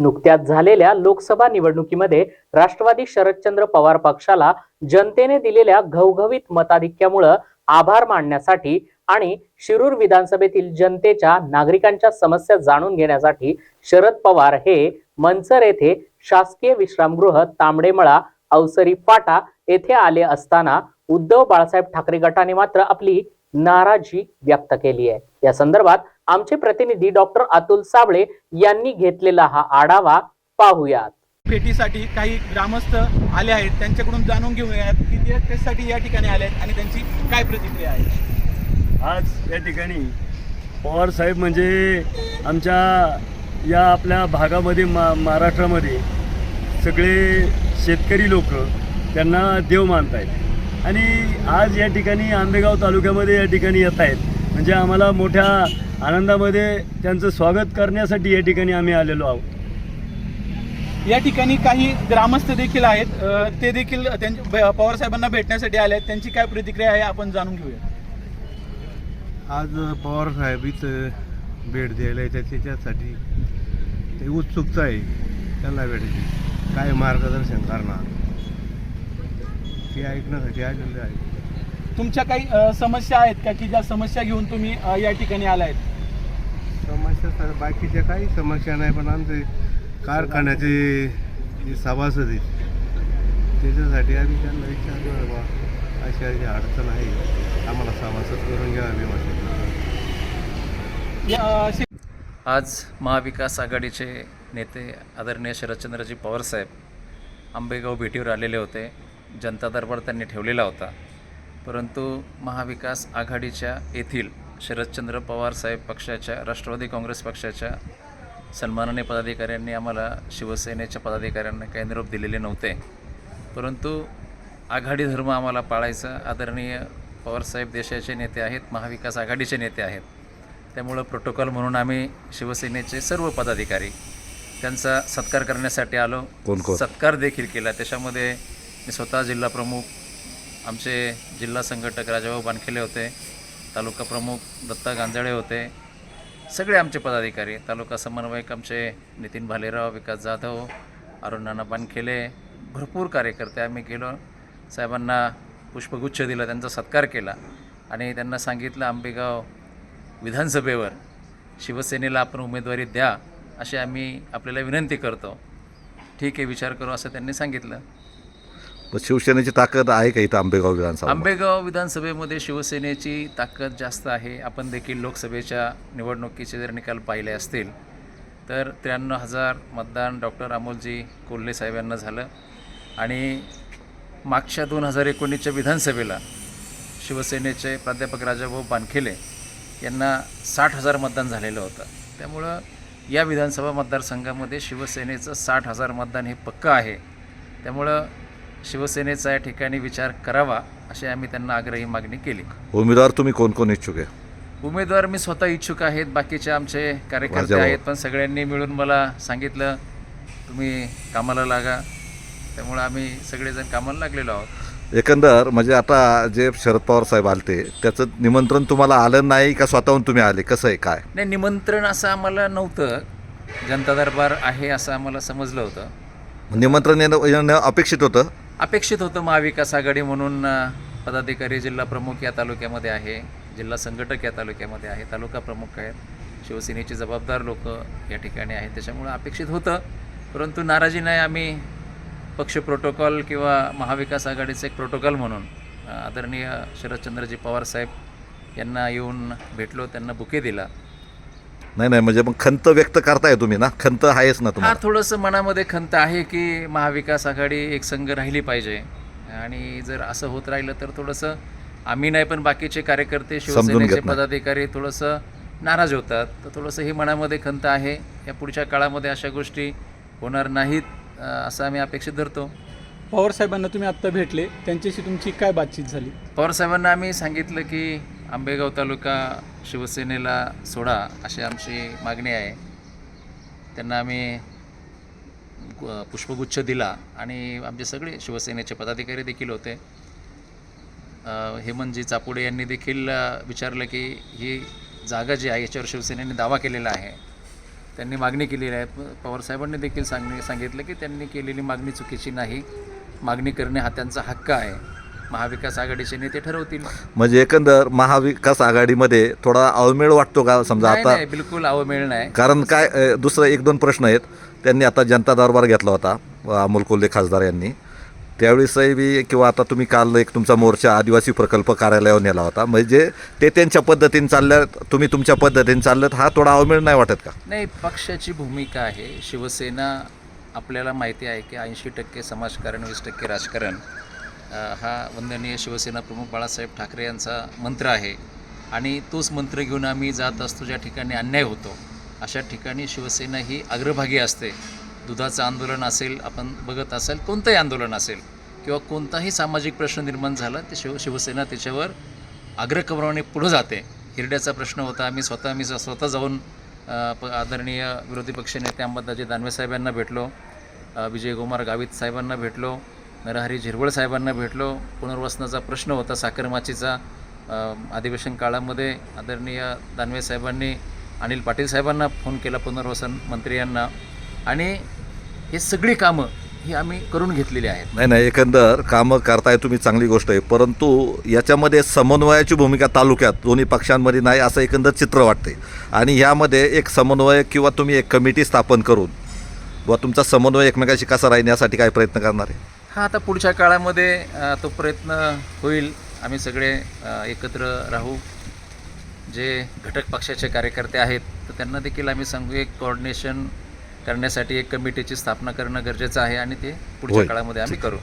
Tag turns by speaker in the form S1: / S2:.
S1: नुकत्याच झालेल्या लोकसभा निवडणुकीमध्ये राष्ट्रवादी शरदचंद्र पवार पक्षाला जनतेने दिलेल्या घवघवीत मताधिक्यामुळं आभार मानण्यासाठी आणि शिरूर विधानसभेतील जनतेच्या नागरिकांच्या समस्या जाणून घेण्यासाठी शरद पवार हे मंचर येथे शासकीय विश्रामगृह तांबडेमळा अवसरी फाटा येथे आले असताना उद्धव बाळासाहेब ठाकरे गटाने मात्र आपली नाराजी व्यक्त केली आहे. या संदर्भात आमचे प्रतिनिधी डॉक्टर अतुल साबळे यांनी घेतलेला हा आढावा पाहूयात.
S2: भेटीसाठी काही ग्रामस्थ आले आहेत त्यांच्याकडून जाणून घेऊयात की ते त्यासाठी या ठिकाणी आले आहेत आणि त्यांची काय प्रतिक्रिया आहे.
S3: आज या ठिकाणी पवार साहेब म्हणजे आमच्या या आपल्या भागामध्ये मा महाराष्ट्रामध्ये सगळे शेतकरी लोक त्यांना देव मानत आहेत आणि आज या ठिकाणी आंबेगाव तालुक्यामध्ये या ठिकाणी येत आहेत. म्हणजे आम्हाला मोठ्या आनंदामध्ये त्यांचं स्वागत करण्यासाठी या ठिकाणी आम्ही आलेलो आहोत.
S2: या ठिकाणी काही ग्रामस्थ देखील आहेत. ते देखील त्यांच्या पवार साहेबांना भेटण्यासाठी आले आहेत. त्यांची काय प्रतिक्रिया आहे आपण जाणून घेऊया.
S4: आज पवार साहेब इथं भेट द्यायला येतात. त्याच्यासाठी ते उत्सुकता आहे. त्यांना भेटायची काय मार्गदर्शन करणार? ते ऐकण्यासाठी आलेले आहे
S2: तुमच्या काही अ, समस्या आहेत का? की ज्या समस्या घेऊन तुम्ही अ, या ठिकाणी आला आहेत
S4: समस्या तर बाकीच्या काही समस्या नाही पण आमचे कारखान्याचे जे सभासद आहेत त्याच्यासाठी आम्ही त्यांना विचारलं बाबा अशी अशी अडचण आहे. आम्हाला सभासद करून घ्यावा विमा
S2: या, अ, शे-
S5: आज महाविकास आघाडीचे नेते आदरणीय शरदचंद्रजी पवारसाहेब आंबेगाव भेटीवर आलेले होते. जनता दरबार त्यांनी ठेवलेला होता. परंतु महाविकास आघाडीच्या येथील शरदचंद्र पवार साहेब पक्षाच्या राष्ट्रवादी काँग्रेस पक्षाच्या सन्माननीय पदाधिकाऱ्यांनी आम्हाला शिवसेनेच्या पदाधिकाऱ्यांना काही निरोप दिलेले नव्हते. परंतु आघाडी धर्म आम्हाला पाळायचा आदरणीय पवारसाहेब देशाचे नेते आहेत महाविकास आघाडीचे नेते आहेत. त्यामुळं प्रोटोकॉल म्हणून आम्ही शिवसेनेचे सर्व पदाधिकारी त्यांचा सत्कार करण्यासाठी आलो? सत्कार देखील केला. त्याच्यामध्ये मी स्वतः जिल्हा प्रमुख आमचे जिल्हा संघटक राजाभाऊ बानखेले होते तालुका प्रमुख दत्ता गांजाळे होते सगळे आमचे पदाधिकारी तालुका समन्वयक आमचे नितीन भालेराव विकास जाधव अरुण नाना बानखेले भरपूर कार्यकर्ते आम्ही गेलो. साहेबांना पुष्पगुच्छ दिला त्यांचा सत्कार केला आणि त्यांना सांगितलं आंबेगाव विधानसभेवर शिवसेनेला आपण उमेदवारी द्या अशी आम्ही आपल्याला विनंती करतो. ठीक आहे विचार करू असं त्यांनी सांगितलं.
S6: मग शिवसेनेची ताकद आहे का इथं आंबेगाव विधानसभा?
S5: आंबेगाव विधानसभेमध्ये शिवसेनेची ताकद जास्त आहे. आपण देखील लोकसभेच्या निवडणुकीचे जर निकाल पाहिले असतील तर त्र्याण्णव हजार मतदान डॉक्टर अमोलजी कोल्हे साहेब यांना झालं. आणि मागच्या दोन हजार एकोणीसच्या विधानसभेला शिवसेनेचे प्राध्यापक राजाभाऊ बानखेले यांना साठ हजार मतदान झालेलं होतं. त्यामुळं या विधानसभा मतदारसंघामध्ये शिवसेनेचं साठ हजार मतदान हे पक्कं आहे. त्यामुळं शिवसेनेचा या ठिकाणी विचार करावा अशी आम्ही त्यांना आग्रही मागणी केली.
S6: उमेदवार तुम्ही कोण कोण इच्छुक आहे?
S5: उमेदवार मी स्वतः इच्छुक आहेत बाकीचे आमचे कार्यकर्ते
S6: माझ्या
S5: आहेत पण सगळ्यांनी मिळून मला सांगितलं तुम्ही कामाला लागा. त्यामुळं आम्ही सगळेजण कामाला लागलेलो आहोत.
S6: एकंदर म्हणजे आता जे शरद पवार साहेब आलते त्याचं निमंत्रण तुम्हाला आलं नाही का स्वतःहून तुम्ही आले? कसं आहे काय?
S5: नाही निमंत्रण असं आम्हाला नव्हतं. जनता दरबार आहे असं आम्हाला समजलं होतं.
S6: निमंत्रण येणं येणं अपेक्षित होतं?
S5: अपेक्षित होतं महाविकास आघाडी म्हणून पदाधिकारी जिल्हा प्रमुख या तालुक्यामध्ये आहे जिल्हा संघटक या तालुक्यामध्ये आहे तालुका प्रमुख आहेत शिवसेनेचे जबाबदार लोक या ठिकाणी आहेत त्याच्यामुळं अपेक्षित होतं. परंतु नाराजी नाही आम्ही पक्ष प्रोटोकॉल किंवा महाविकास आघाडीचं एक प्रोटोकॉल म्हणून आदरणीय शरदचंद्रजी पवार साहेब यांना येऊन भेटलो त्यांना बुके दिला.
S6: नाही नाही म्हणजे मग खंत व्यक्त करताय तुम्ही ना? खंत आहेच ना
S5: हा
S6: तुम्हाला
S5: थोडंसं मनामध्ये खंत आहे की महाविकास आघाडी एक संघ राहिली पाहिजे. आणि जर असं होत राहिलं तर थोडंसं आम्ही नाही पण बाकीचे कार्यकर्ते
S6: समजून
S5: शिवसेनेचे
S6: घेत नाही.
S5: पदाधिकारी थोडंसं नाराज होतात. तर थोडंसं ही मनामध्ये खंत आहे. या पुढच्या काळामध्ये अशा गोष्टी होणार नाहीत अं, असं आम्ही अपेक्षित धरतो.
S2: पवार साहेबांना तुम्ही आत्ता भेटले. त्यांच्याशी तुमची काय बातचीत झाली?
S5: पवारसाहेबांना आम्ही सांगितलं की आंबेगाव तालुका शिवसेनेला सोडा अशी आमची मागणी आहे. त्यांना आम्ही पुष्पगुच्छ दिला आणि आमचे सगळे शिवसेनेचे पदाधिकारी देखील होते. हेमंतजी चापुडे यांनी देखील विचारलं की ही जागा जी आहे याच्यावर शिवसेनेने दावा केलेला आहे. त्यांनी मागणी केलेली आहे. पवारसाहेबांनी देखील सांगणे सांगितलं की त्यांनी केलेली मागणी चुकीची नाही. मागणी करणे हा त्यांचा हक्क आहे. महाविकास आघाडीचे नेते ठरवतील.
S6: म्हणजे एकंदर महाविकास आघाडीमध्ये थोडा अवमेळ वाटतो का? समजा
S5: नाही
S6: आता
S5: नाही बिलकुल अवमेळ नाही.
S6: कारण काय अ, दुसरं एक दोन प्रश्न आहेत. त्यांनी आता जनता दरबार घेतला होता अ, अमोल कोल्हे खासदार यांनी. त्यावेळेसही बी किंवा आता तुम्ही काल एक तुमचा मोर्चा आदिवासी प्रकल्प कार्यालयावर नेला होता. म्हणजे ते त्यांच्या पद्धतीने चालल्यात तुम्ही तुमच्या पद्धतीने चालल्यात हा थोडा अवमेळ नाही वाटत का?
S5: नाही पक्षाची भूमिका आहे. शिवसेना आपल्याला माहिती आहे की ऐंशी टक्के समाजकारण वीस टक्के राजकारण. हा वंदनीय शिवसेना प्रमुख बाळासाहेब ठाकरे यांचा मंत्र आहे. आणि तोच मंत्र घेऊन आम्ही जात असतो ज्या ठिकाणी अन्याय होतो अशा ठिकाणी शिवसेना ही अग्रभागी असते. दुधाचं आंदोलन असेल आपण बघत असेल कोणतंही आंदोलन असेल किंवा कोणताही सामाजिक प्रश्न निर्माण झाला ते शिव शिवसेना त्याच्यावर अग्रक्रमाने पुढं जाते. हिरड्याचा प्रश्न होता आम्ही स्वतः मी स्वतः जाऊन प आदरणीय विरोधी पक्षनेते अंबादाजी दानवे साहेबांना भेटलो विजय कुमार गावित साहेबांना भेटलो नरहरी झिरवळ साहेबांना भेटलो. पुनर्वसनाचा प्रश्न होता साखरमाचीचा. अधिवेशन काळामध्ये आदरणीय दानवे साहेबांनी अनिल पाटील साहेबांना फोन केला पुनर्वसन मंत्री यांना आणि हे सगळी कामं ही आम्ही करून घेतलेली आहेत.
S6: नाही नाही एकंदर कामं करताय तुम्ही चांगली गोष्ट आहे. परंतु याच्यामध्ये समन्वयाची भूमिका तालुक्यात दोन्ही पक्षांमध्ये नाही असं एकंदर चित्र वाटते आणि ह्यामध्ये एक समन्वय किंवा तुम्ही एक कमिटी स्थापन करून व तुमचा समन्वय एकमेकाशी कसा राहील यासाठी काय प्रयत्न करणार आहे?
S5: हा आता पुढच्या काळामध्ये तो प्रयत्न होईल. आम्ही सगळे एकत्र राहू. जे घटक पक्षाचे कार्यकर्ते आहेत तर त्यांना देखील आम्ही सांगू एक कोऑर्डिनेशन करण्यासाठी एक कमिटीची स्थापना करणं गरजेचं आहे आणि ते पुढच्या. काळामध्ये आम्ही करू.